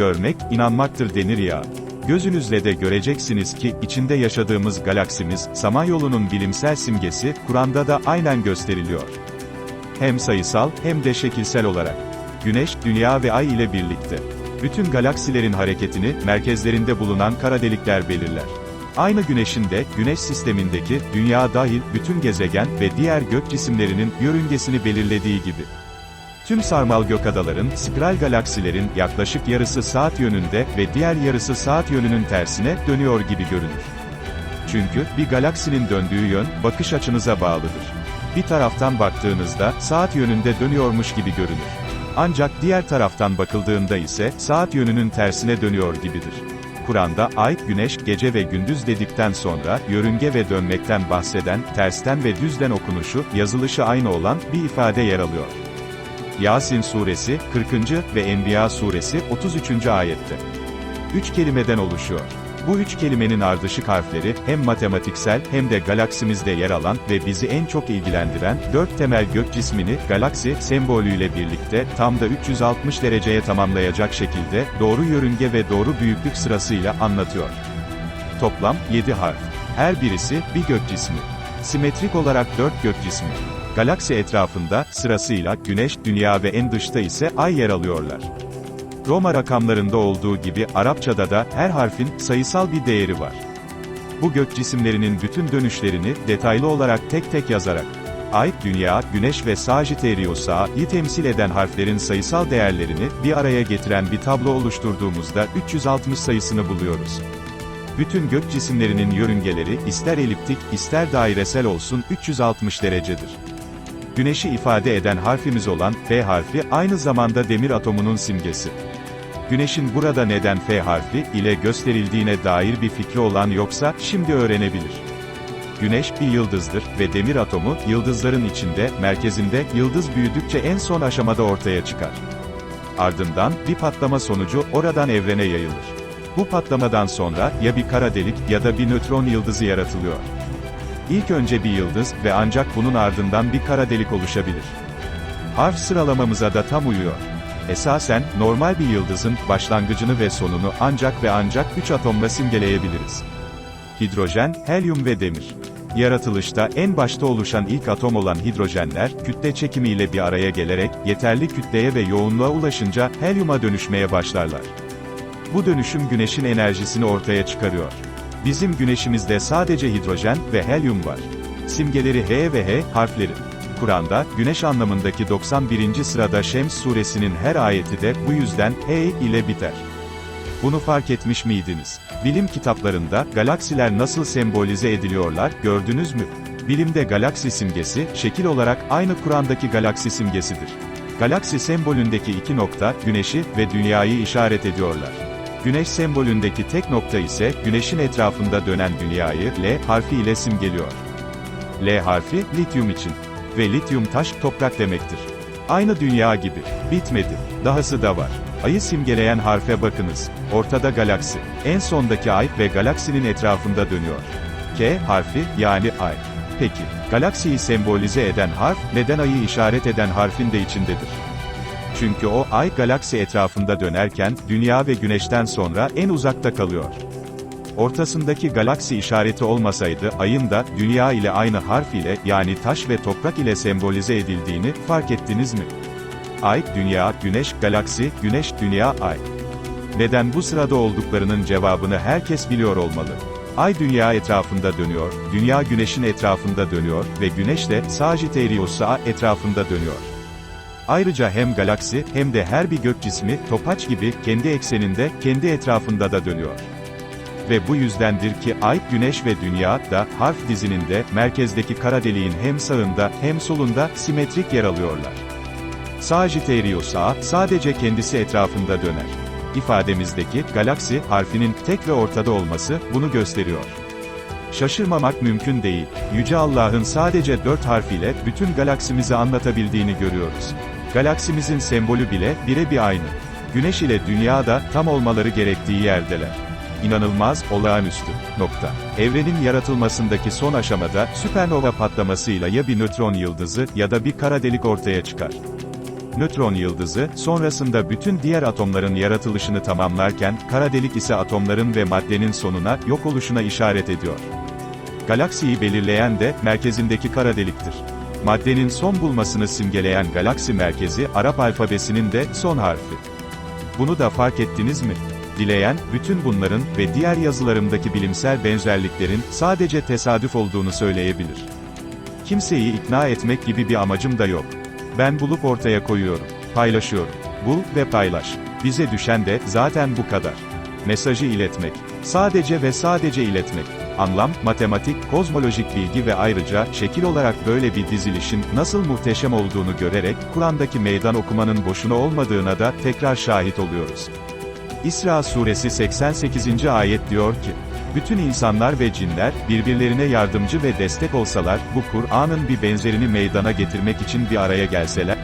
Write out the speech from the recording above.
Görmek, inanmaktır denir ya. Gözünüzle de göreceksiniz ki, içinde yaşadığımız galaksimiz, Samanyolu'nun bilimsel simgesi, Kur'an'da da aynen gösteriliyor. Hem sayısal, hem de şekilsel olarak. Güneş, Dünya ve Ay ile birlikte. Bütün galaksilerin hareketini, merkezlerinde bulunan kara delikler belirler. Aynı Güneş'in de, Güneş sistemindeki, Dünya dahil, bütün gezegen ve diğer gök cisimlerinin, yörüngesini belirlediği gibi. Tüm sarmal gökadaların, spiral galaksilerin, yaklaşık yarısı saat yönünde ve diğer yarısı saat yönünün tersine, dönüyor gibi görünür. Çünkü, bir galaksinin döndüğü yön, bakış açınıza bağlıdır. Bir taraftan baktığınızda, saat yönünde dönüyormuş gibi görünür. Ancak diğer taraftan bakıldığında ise, saat yönünün tersine dönüyor gibidir. Kur'an'da, ay, güneş, gece ve gündüz dedikten sonra, yörünge ve dönmekten bahseden, tersten ve düzden okunuşu, yazılışı aynı olan, bir ifade yer alıyor. Yasin suresi, 40. ve Enbiya suresi, 33. ayette. Üç kelimeden oluşuyor. Bu üç kelimenin ardışık harfleri, hem matematiksel, hem de galaksimizde yer alan ve bizi en çok ilgilendiren, dört temel gök cismini, galaksi, sembolüyle birlikte, tam da 360 dereceye tamamlayacak şekilde, doğru yörünge ve doğru büyüklük sırasıyla anlatıyor. Toplam, 7 harf. Her birisi, bir gök cismi. Simetrik olarak dört gök cismi. Galaksi etrafında, sırasıyla, Güneş, Dünya ve en dışta ise, Ay yer alıyorlar. Roma rakamlarında olduğu gibi, Arapçada da, her harfin, sayısal bir değeri var. Bu gök cisimlerinin bütün dönüşlerini, detaylı olarak tek tek yazarak, Ay, Dünya, Güneş ve Sagittarius A'yı temsil eden harflerin sayısal değerlerini, bir araya getiren bir tablo oluşturduğumuzda, 360 sayısını buluyoruz. Bütün gök cisimlerinin yörüngeleri, ister eliptik, ister dairesel olsun, 360 derecedir. Güneşi ifade eden harfimiz olan, F harfi, aynı zamanda demir atomunun simgesi. Güneşin burada neden F harfi ile gösterildiğine dair bir fikri olan yoksa, şimdi öğrenebilir. Güneş, bir yıldızdır ve demir atomu, yıldızların içinde, merkezinde, yıldız büyüdükçe en son aşamada ortaya çıkar. Ardından, bir patlama sonucu, oradan evrene yayılır. Bu patlamadan sonra, ya bir kara delik, ya da bir nötron yıldızı yaratılıyor. İlk önce bir yıldız ve ancak bunun ardından bir kara delik oluşabilir. Harf sıralamamıza da tam uyuyor. Esasen, normal bir yıldızın, başlangıcını ve sonunu ancak ve ancak 3 atomla simgeleyebiliriz. Hidrojen, helyum ve demir. Yaratılışta en başta oluşan ilk atom olan hidrojenler, kütle çekimiyle bir araya gelerek, yeterli kütleye ve yoğunluğa ulaşınca, helyuma dönüşmeye başlarlar. Bu dönüşüm güneşin enerjisini ortaya çıkarıyor. Bizim güneşimizde sadece hidrojen ve helyum var. Simgeleri H ve H harfleri. Kur'an'da, güneş anlamındaki 91. sırada Şems suresinin her ayeti de, bu yüzden, H ile biter. Bunu fark etmiş miydiniz? Bilim kitaplarında, galaksiler nasıl sembolize ediliyorlar, gördünüz mü? Bilimde galaksi simgesi, şekil olarak, aynı Kur'an'daki galaksi simgesidir. Galaksi sembolündeki iki nokta, güneşi ve dünyayı işaret ediyorlar. Güneş sembolündeki tek nokta ise, güneşin etrafında dönen dünyayı, L harfi ile simgeliyor. L harfi, lityum için. Ve lityum taş, toprak demektir. Aynı dünya gibi. Bitmedi. Dahası da var. Ayı simgeleyen harfe bakınız. Ortada galaksi. En sondaki ay ve galaksinin etrafında dönüyor. K harfi, yani ay. Peki, galaksiyi sembolize eden harf, neden ayı işaret eden harfin de içindedir? Çünkü o, ay galaksi etrafında dönerken, dünya ve güneşten sonra en uzakta kalıyor. Ortasındaki galaksi işareti olmasaydı, ayın da, dünya ile aynı harf ile, yani taş ve toprak ile sembolize edildiğini, fark ettiniz mi? Ay, dünya, güneş, galaksi, güneş, dünya, ay. Neden bu sırada olduklarının cevabını herkes biliyor olmalı. Ay dünya etrafında dönüyor, dünya güneşin etrafında dönüyor ve güneş de Sagittarius A etrafında dönüyor. Ayrıca hem galaksi, hem de her bir gök cismi, topaç gibi, kendi ekseninde, kendi etrafında da dönüyor. Ve bu yüzdendir ki, Ay, Güneş ve Dünya, da, harf dizininde, merkezdeki kara deliğin hem sağında, hem solunda, simetrik yer alıyorlar. Sagittarius A, sadece kendisi etrafında döner. İfademizdeki, galaksi, harfinin, tek ve ortada olması, bunu gösteriyor. Şaşırmamak mümkün değil. Yüce Allah'ın sadece dört harf ile, bütün galaksimizi anlatabildiğini görüyoruz. Galaksimizin sembolü bile, birebir aynı. Güneş ile Dünya da, tam olmaları gerektiği yerdeler. İnanılmaz, olağanüstü. Nokta. Evrenin yaratılmasındaki son aşamada, süpernova patlamasıyla ya bir nötron yıldızı, ya da bir kara delik ortaya çıkar. nötron yıldızı, sonrasında bütün diğer atomların yaratılışını tamamlarken, kara delik ise atomların ve maddenin sonuna, yok oluşuna işaret ediyor. Galaksiyi belirleyen de, merkezindeki kara deliktir. Maddenin son bulmasını simgeleyen galaksi merkezi, Arap alfabesinin de son harfi. Bunu da fark ettiniz mi? Dileyen, bütün bunların ve diğer yazılarımdaki bilimsel benzerliklerin sadece tesadüf olduğunu söyleyebilir. Kimseyi ikna etmek gibi bir amacım da yok. Ben bulup ortaya koyuyorum, paylaşıyorum. Bul ve paylaş. Bize düşen de zaten bu kadar. Mesajı iletmek. Sadece ve sadece iletmek. Anlam, matematik, kozmolojik bilgi ve ayrıca şekil olarak böyle bir dizilişin nasıl muhteşem olduğunu görerek Kur'an'daki meydan okumanın boşuna olmadığına da tekrar şahit oluyoruz. İsra suresi 88. ayet diyor ki, bütün insanlar ve cinler, birbirlerine yardımcı ve destek olsalar, bu Kur'an'ın bir benzerini meydana getirmek için bir araya gelseler,